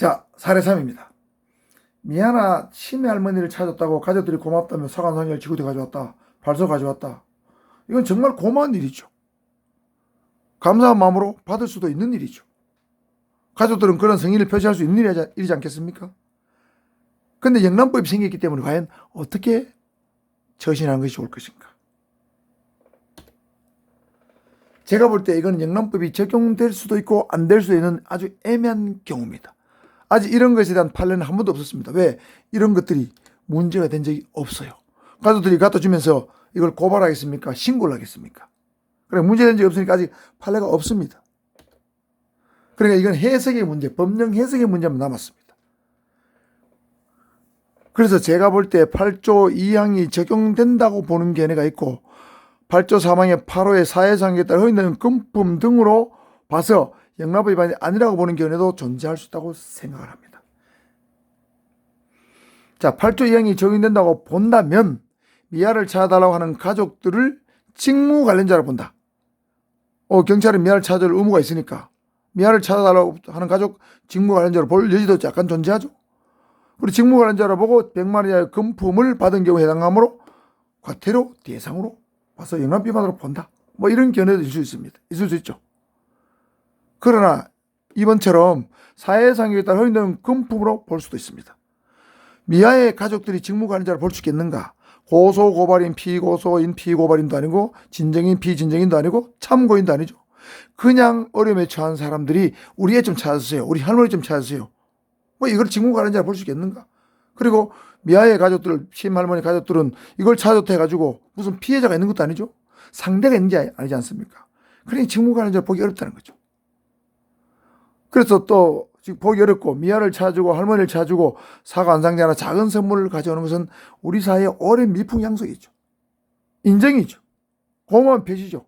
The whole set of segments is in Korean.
자, 사례 3입니다. 미아나 치매 할머니를 찾았다고 가족들이 고맙다며 사관상열 지구대 가져왔다. 발서 가져왔다. 이건 정말 고마운 일이죠. 감사한 마음으로 받을 수도 있는 일이죠. 가족들은 그런 성의를 표시할 수 있는 일이지, 않겠습니까? 근데 영란법이 생겼기 때문에 과연 어떻게 처신하는 것이 좋을 것인가? 제가 볼 때 이거는 영란법이 적용될 수도 있고 안 될 수도 있는 아주 애매한 경우입니다. 아직 이런 것에 대한 판례는 한 번도 없었습니다. 왜? 이런 것들이 문제가 된 적이 없어요. 가족들이 갖다 주면서 이걸 고발하겠습니까? 신고를 하겠습니까? 그래, 문제된 적이 없으니까 아직 판례가 없습니다. 그러니까 이건 해석의 문제, 법령 해석의 문제만 남았습니다. 그래서 제가 볼 때 8조 2항이 적용된다고 보는 견해가 있고 8조 3항의 8호의 사회상에 따라 허위는 금품 등으로 봐서 영납 위반이 아니라고 보는 견해도 존재할 수 있다고 생각을 합니다. 자, 8조 2항이 적용된다고 본다면 미아를 찾아달라고 하는 가족들을 직무 관련자로 본다. 어, 경찰은 미아를 찾아줄 의무가 있으니까 미아를 찾아달라고 하는 가족 직무 관련자로 볼 여지도 약간 존재하죠. 우리 직무 관련자로 보고 100만 원 이하의 금품을 받은 경우에 해당하므로 과태료 대상으로 봐서 영납 위반으로 본다. 뭐 이런 견해도 있을 수 있습니다. 있을 수 있죠. 그러나 이번처럼 사회상에 따라 허용되는 금품으로 볼 수도 있습니다. 미아의 가족들이 직무 관련자를 볼 수 있겠는가? 고소 고발인 피고소인 피고발인도 아니고 진정인 피진정인도 아니고 참고인도 아니죠. 그냥 어려움에 처한 사람들이 우리 애 좀 찾아주세요. 우리 할머니 좀 찾아주세요. 뭐 이걸 직무 관련자를 볼 수 있겠는가? 그리고 미아의 가족들, 심할머니 가족들은 이걸 찾았다 해가지고 무슨 피해자가 있는 것도 아니죠. 상대가 있는 게 아니지 않습니까? 그러니 직무 관련자를 보기 어렵다는 거죠. 그래서 또 지금 보기 어렵고 미아를 찾아주고 할머니를 찾아주고 사과 한 상자나 작은 선물을 가져오는 것은 우리 사회의 오랜 미풍양속이죠. 인정이죠. 고마운 표시죠.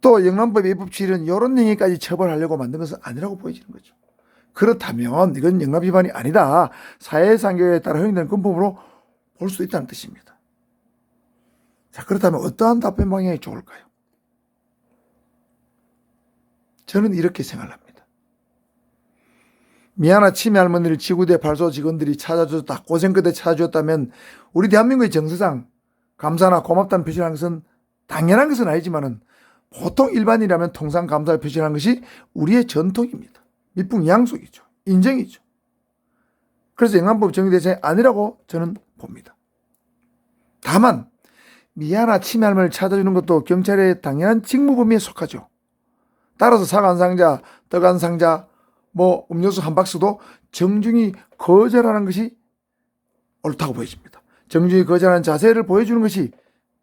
또 영란법 입법 취일은 이런 행위까지 처벌하려고 만든 것은 아니라고 보여지는 거죠. 그렇다면 이건 영납 위반이 아니다. 사회상경에 따라 허용되는 금품으로 볼 수 있다는 뜻입니다. 자, 그렇다면 어떠한 답변 방향이 좋을까요? 저는 이렇게 생각합니다. 미아나 치매 할머니를 지구대 발소 직원들이 찾아줬다, 고생 끝에 찾아줬다면 우리 대한민국의 정서상 감사나 고맙다는 표시를 하는 것은 당연한 것은 아니지만은 보통 일반이라면 통상 감사를 표시하는 것이 우리의 전통입니다. 밑붕 양속이죠. 인정이죠. 그래서 영안법 정의 대상이 아니라고 저는 봅니다. 다만 미아나 치매 할머니를 찾아주는 것도 경찰의 당연한 직무 범위에 속하죠. 따라서 한 상자, 떡한 상자, 뭐 음료수 한 박스도 정중히 거절하는 것이 옳다고 보여집니다. 정중히 거절하는 자세를 보여주는 것이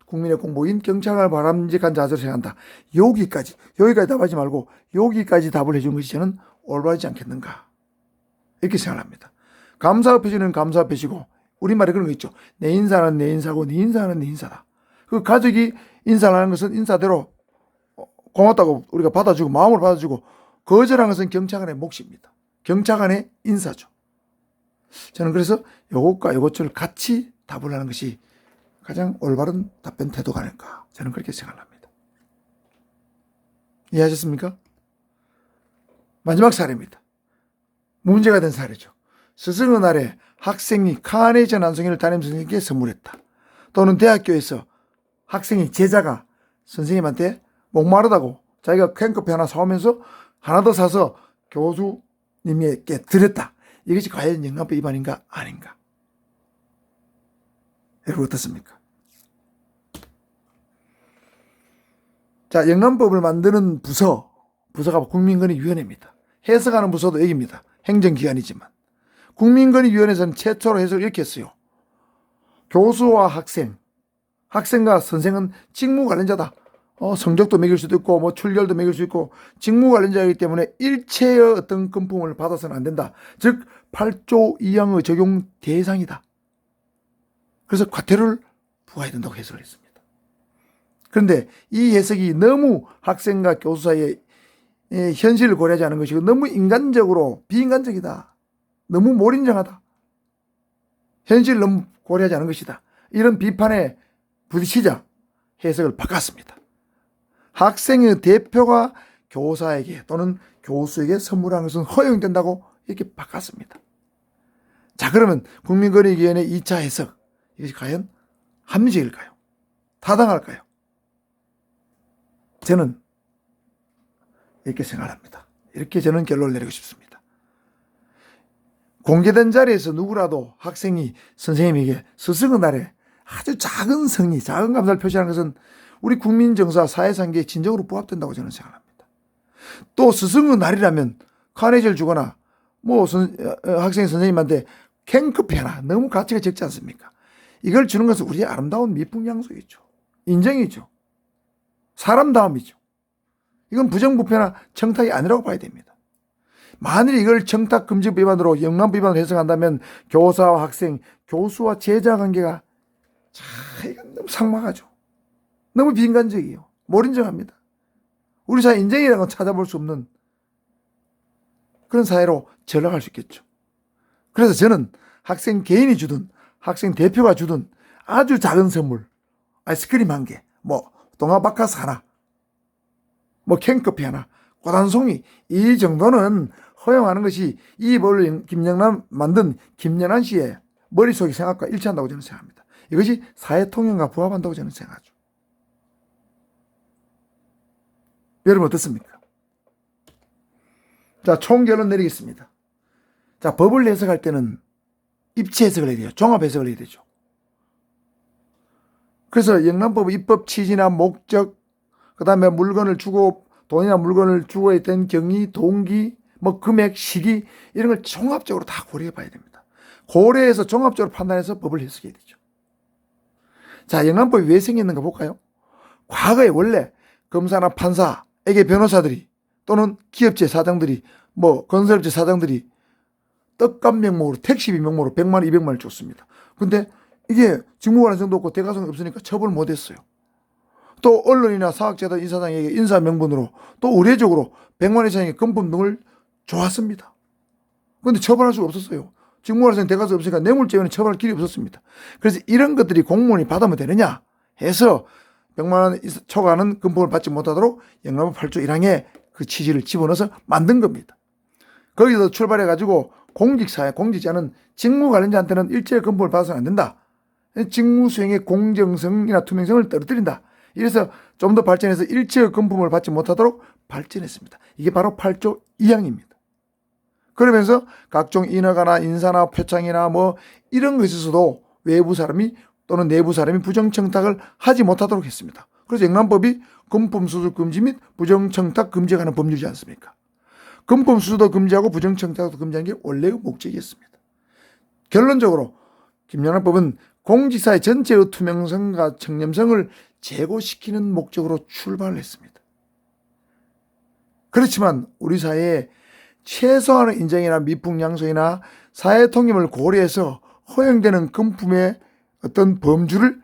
국민의 공복인 경찰을 바람직한 자세로 생각한다. 여기까지, 여기까지 답하지 말고 여기까지 답을 해준 것이 저는 올바르지 않겠는가. 이렇게 생각합니다. 감사 표시는 감사 표시고, 우리말에 그런 거 있죠. 내 인사는 내 인사고, 네 인사는 네 인사다. 그 가족이 인사를 하는 것은 인사대로 고맙다고 우리가 받아주고, 마음으로 받아주고, 거절하는 것은 경찰관의 몫입니다. 경찰관의 인사죠. 저는 그래서 요것과 요것을 같이 답을 하는 것이 가장 올바른 답변 태도가 아닐까. 저는 그렇게 생각합니다. 이해하셨습니까? 마지막 사례입니다. 문제가 된 사례죠. 스승의 날에 학생이 카네이션 안성인을 담임 선생님께 선물했다. 또는 대학교에서 학생이 제자가 선생님한테 목마르다고 자기가 캔커피 하나 사오면서 하나 더 사서 교수님에게 드렸다. 이것이 과연 영감법 위반인가 아닌가? 여러분 어떻습니까? 자, 영감법을 만드는 부서, 부서가 국민권익위원회입니다. 해석하는 부서도 여기입니다. 행정기관이지만. 국민권익위원회에서는 최초로 해석을 이렇게 했어요. 교수와 학생, 학생과 선생은 직무 관련자다. 어, 성적도 매길 수도 있고, 뭐, 출결도 매길 수 있고, 직무 관련자이기 때문에 일체의 어떤 금품을 받아서는 안 된다. 즉, 8조 2항의 적용 대상이다. 그래서 과태료를 부과해야 된다고 해석을 했습니다. 그런데 이 해석이 너무 학생과 교수 사이의 예, 현실을 고려하지 않은 것이고 너무 인간적으로 비인간적이다. 너무 몰인정하다. 현실을 너무 고려하지 않은 것이다. 이런 비판에 부딪히자 해석을 바꿨습니다. 학생의 대표가 교사에게 또는 교수에게 선물하는 것은 허용된다고 이렇게 바꿨습니다. 자, 그러면 국민권익위원회 2차 해석. 이것이 과연 합리적일까요? 타당할까요? 저는 이렇게 생각합니다. 이렇게 저는 결론을 내리고 싶습니다. 공개된 자리에서 누구라도 학생이 선생님에게 스승의 날에 아주 작은 성의, 작은 감사를 표시하는 것은 우리 국민 정서와 사회상계에 진정으로 부합된다고 저는 생각합니다. 또 스승의 날이라면 카네지를 주거나 뭐 선, 어, 학생 선생님한테 캔커피 하나 너무 가치가 적지 않습니까? 이걸 주는 것은 우리의 아름다운 미풍양속이죠. 인정이죠. 사람다움이죠. 이건 부정부패나 청탁이 아니라고 봐야 됩니다. 만일 이걸 청탁 금지 위반으로 영남 위반으로 해석한다면 교사와 학생, 교수와 제자 관계가 자, 이건 너무 상막하죠. 너무 빈간적이에요. 뭘 인정합니다. 우리 사회 인정이라는 건 찾아볼 수 없는 그런 사회로 전락할 수 있겠죠. 그래서 저는 학생 개인이 주든 학생 대표가 주든 아주 작은 선물, 아이스크림 한 개, 뭐 동아바카스 하나, 뭐 캔커피 하나, 고단송이 이 정도는 허용하는 것이 이 법을 김영남 만든 김연한 씨의 머릿속의 생각과 일치한다고 저는 생각합니다. 이것이 사회 통념과 부합한다고 저는 생각하죠. 여러분 어떻습니까? 자, 총결론 내리겠습니다. 자, 법을 해석할 때는 입체 해석을 해야 돼요. 종합 해석을 해야 되죠. 그래서 영남법 입법 취지나 목적, 그 다음에 물건을 주고, 돈이나 물건을 주고에 된 경위, 동기, 뭐 금액, 시기, 이런 걸 종합적으로 다 고려해 봐야 됩니다. 고려해서 종합적으로 판단해서 법을 해석해야 되죠. 자, 영남법이 왜 생겼는가 볼까요? 과거에 원래 검사나 판사 에게 변호사들이 또는 기업체 사장들이 뭐 건설업체 사장들이 떡값 명목으로 택시비 명목으로 100만 원, 200만 원을 줬습니다. 근데 이게 직무관한성도 없고 대가성이 없으니까 처벌 못 했어요. 또 언론이나 사학재단 이사장에게 인사 명분으로 또 의례적으로 100만 원 이상의 금품 등을 좋았습니다. 근데 처벌할 수가 없었어요. 직무관한성 대가성 없으니까 뇌물죄는 처벌할 길이 없었습니다. 그래서 이런 것들이 공무원이 받으면 되느냐 해서 100만 원 초과하는 금품을 받지 못하도록 영남법 8조 1항에 그 취지를 집어넣어서 만든 겁니다. 거기서 출발해가지고 공직사회, 공직자는 직무 관련자한테는 일체 금품을 받아서는 안 된다. 직무 수행의 공정성이나 투명성을 떨어뜨린다. 이래서 좀 더 발전해서 일체 금품을 받지 못하도록 발전했습니다. 이게 바로 8조 2항입니다. 그러면서 각종 인허가나 인사나 표창이나 뭐 이런 것에서도 외부 사람이 또는 내부 사람이 부정청탁을 하지 못하도록 했습니다. 그래서 영남법이 금품 수수 금지 및 부정청탁 금지에 관한 법률이지 않습니까? 금품 수수도 금지하고 부정청탁도 금지하는 게 원래의 목적이었습니다. 결론적으로 김영란법은 공직사의 전체의 투명성과 청렴성을 제고시키는 목적으로 출발을 했습니다. 그렇지만 우리 사회에 최소한의 인정이나 미풍양속이나 사회 통념을 고려해서 허용되는 금품의 어떤 범주를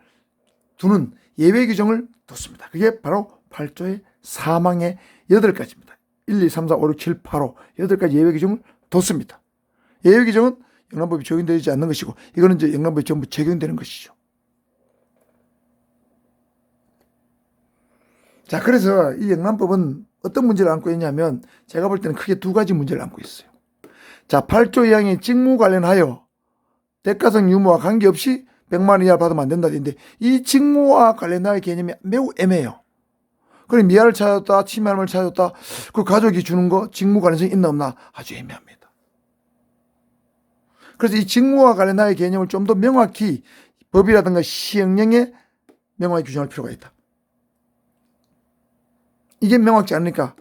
두는 예외 규정을 뒀습니다. 그게 바로 8조의 사망의 8가지입니다. 1, 2, 3, 4, 5, 6, 7, 8, 5 8가지 예외 규정을 뒀습니다. 예외 규정은 영남법이 적용되지 않는 것이고 이거는 이제 영남법이 전부 적용되는 것이죠. 자, 그래서 이 영남법은 어떤 문제를 안고 있냐면 제가 볼 때는 크게 두 가지 문제를 안고 있어요. 자, 8조 2항의 직무 관련하여 대가성 유무와 관계없이 100만 원 이하를 받으면 안 된다. 는데 이 직무와 관련하여 개념이 매우 애매해요. 그래 미아를 찾았다, 치매함을 찾았다. 그 가족이 주는 거 직무 관련성이 있나 없나 아주 애매합니다. 그래서 이 직무와 관련하여 개념을 좀 더 명확히 법이라든가 시행령에 명확히 규정할 필요가 있다. 이게 명확지 않으니까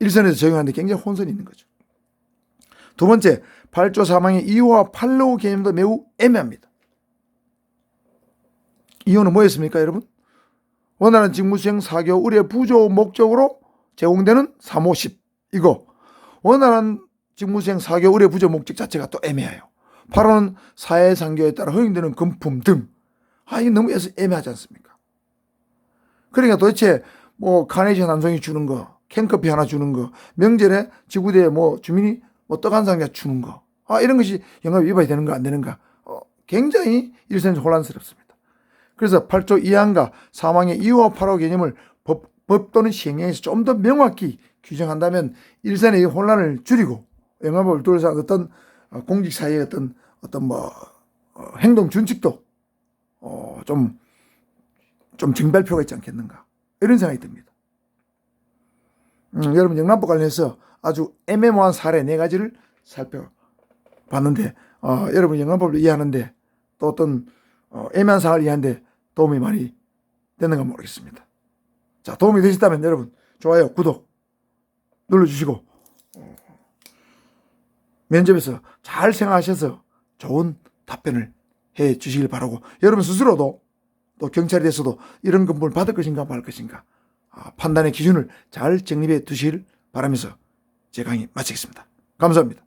일선에서 적용하는데 굉장히 혼선이 있는 거죠. 두 번째, 8조 사망의 이유와 팔로우 개념도 매우 애매합니다. 이유는 뭐였습니까, 여러분? 원하는 직무수행 사교 의뢰 부조 목적으로 제공되는 3, 5, 10 이거 원하는 직무수행 사교 의뢰 부조 목적 자체가 또 애매해요. 8호는 사회상교에 따라 허용되는 금품 등. 아, 이게 너무 애매하지 않습니까? 그러니까 도대체 뭐 카네이션 한 송이 주는 거, 캔커피 하나 주는 거, 명절에 지구대에 뭐 주민이 뭐떡 한 상자 주는 거. 아, 이런 것이 영업 위반이 되는가 안 되는가. 어, 굉장히 일선에서 혼란스럽습니다. 그래서 8조 2항과 사망의 이유와 8호 개념을 법, 법 또는 시행령에서 좀 더 명확히 규정한다면 일선의 이 혼란을 줄이고 영화법을 둘러싼 어떤 어, 공직 사이의 어떤 어떤 뭐 어, 행동 준칙도 어, 좀, 좀 증발 표가 있지 않겠는가 이런 생각이 듭니다. 음, 여러분 영남법 관련해서 아주 애매모호한 사례 네 가지를 살펴봤는데 어, 여러분 영남법을 이해하는데 또 어떤 어, 애매한 사항을 이해하는데 도움이 많이 되는가 모르겠습니다. 자 도움이 되셨다면 여러분 좋아요 구독 눌러주시고 어, 면접에서 잘 생각하셔서 좋은 답변을 해 주시길 바라고 여러분 스스로도 또 경찰에 대해서도 이런 근무를 받을 것인가 말 것인가 아, 판단의 기준을 잘 정립해 두시길 바라면서 제 강의 마치겠습니다. 감사합니다.